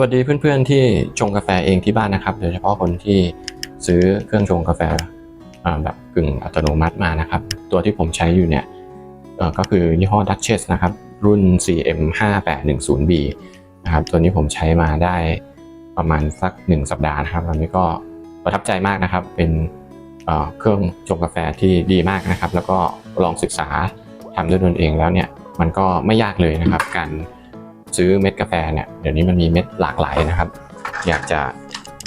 วัสดีเพื่อนๆที่ชงกาแฟเองที่บ้านนะครับ โดยเฉพาะคนที่ซื้อเครื่องชงกาแฟแบบกึ่งอัตโนมัติมานะครับ ตัวที่ผมใช้อยู่เนี่ยก็คือยี่ห้อ Duchess นะครับ รุ่น CM 5810B นะครับ ตัวนี้ผมใช้มาได้ประมาณสัก 1 สัปดาห์นะครับตอนนี้ก็ประทับใจมากนะครับ เป็นเครื่องชงกาแฟที่ดีมากนะครับ แล้วก็ลองศึกษาทำด้วยตนเองแล้วเนี่ย มันก็ไม่ยากเลยนะครับ การ ซื้อเม็ดกาแฟเนี่ยเดี๋ยวนี้มันมีเม็ดหลากหลายนะครับ อยากจะ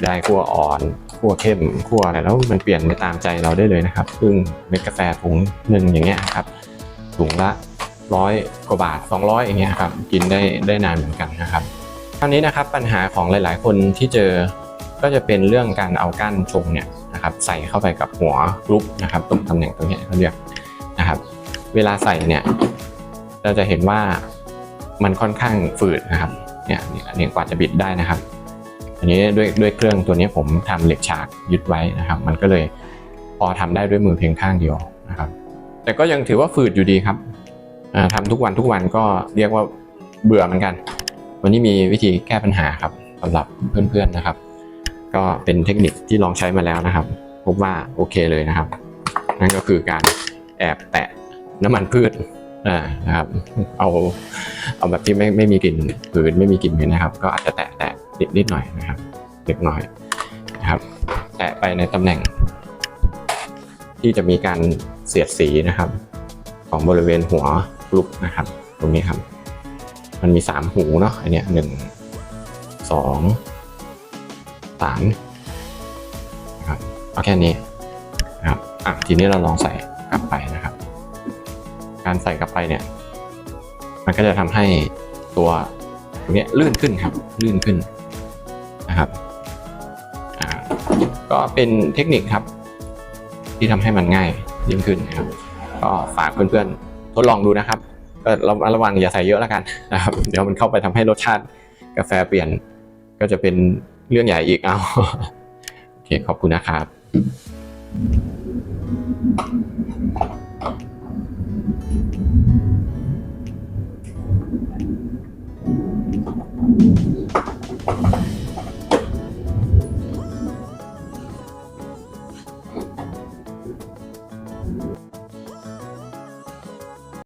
ได้ขั้วอ่อนขั้วเข้มขั้วอะไรแล้วมันเปลี่ยนไปตามใจเราได้เลยนะครับ ซึ่งเม็ดกาแฟถุงหนึ่งอย่างเงี้ยครับถุงละร้อยกว่าบาท 200 อย่างเงี้ยครับกินได้ได้นานเหมือนกันนะครับคราวนี้นะครับปัญหาของหลาย ๆ คนที่เจอก็จะเป็นเรื่องการเอาก้านชงเนี่ยนะครับใส่เข้าไปกับหัวกรุ๊ปนะครับตรงตำแหน่งตรงเนี้ยเขาเรียกนะครับ เวลาใส่เนี่ยเราจะเห็นว่า มันค่อนข้างฝืดนะครับเนี่ยเนี่ยกว่าจะบิดได้นะครับ อันนี้ด้วยด้วยเครื่องตัวนี้ผมทำเหล็กฉากยึดไว้นะครับ มันก็เลยพอทำได้ด้วยมือเพียงข้างเดียวนะครับ แต่ก็ยังถือว่าฝืดอยู่ดีครับอ่าทำทุกวันทุกวันก็เรียกว่าเบื่อเหมือนกัน วันนี้มีวิธีแก้ปัญหาครับสำหรับเพื่อนๆนะครับ ก็เป็นเทคนิคที่ลองใช้มาแล้วนะครับ พบว่าโอเคเลยนะครับ นั่นก็คือการแอบแตะน้ำมันพืช อ่านะครับ เอาเอาแบบที่ไม่ไม่มีกลิ่นผืนไม่มีกลิ่นเหม็นะครับ ก็อาจจะแตะแตะนิดนิดหน่อยนะครับเล็กน้อยนะครับ แตะไปในตำแหน่ง ที่จะมีการเสียดสีนะครับ ของบริเวณหัวลุกนะครับ ตรงนี้ครับ มันมีสามหูเนาะอันเนี้ยหนึ่งสองสามนะครับเอาแค่นี้นะครับอะทีนี้เราลองใส่กลับไปนะครับ การใส่กลับไปเนี่ย มันก็จะทำให้ตัวตรงเนี้ยลื่นขึ้นครับ ลื่นขึ้นนะครับก็เป็นเทคนิคครับ ที่ทำให้มันง่ายยิ่งขึ้นครับ ก็ฝากเพื่อนๆทดลองดูนะครับ ก็ระระวังอย่าใส่เยอะแล้วกันนะครับ เดี๋ยวมันเข้าไปทำให้รสชาติกาแฟเปลี่ยน ก็จะเป็นเรื่องใหญ่อีกเอาโอเคขอบคุณนะครับ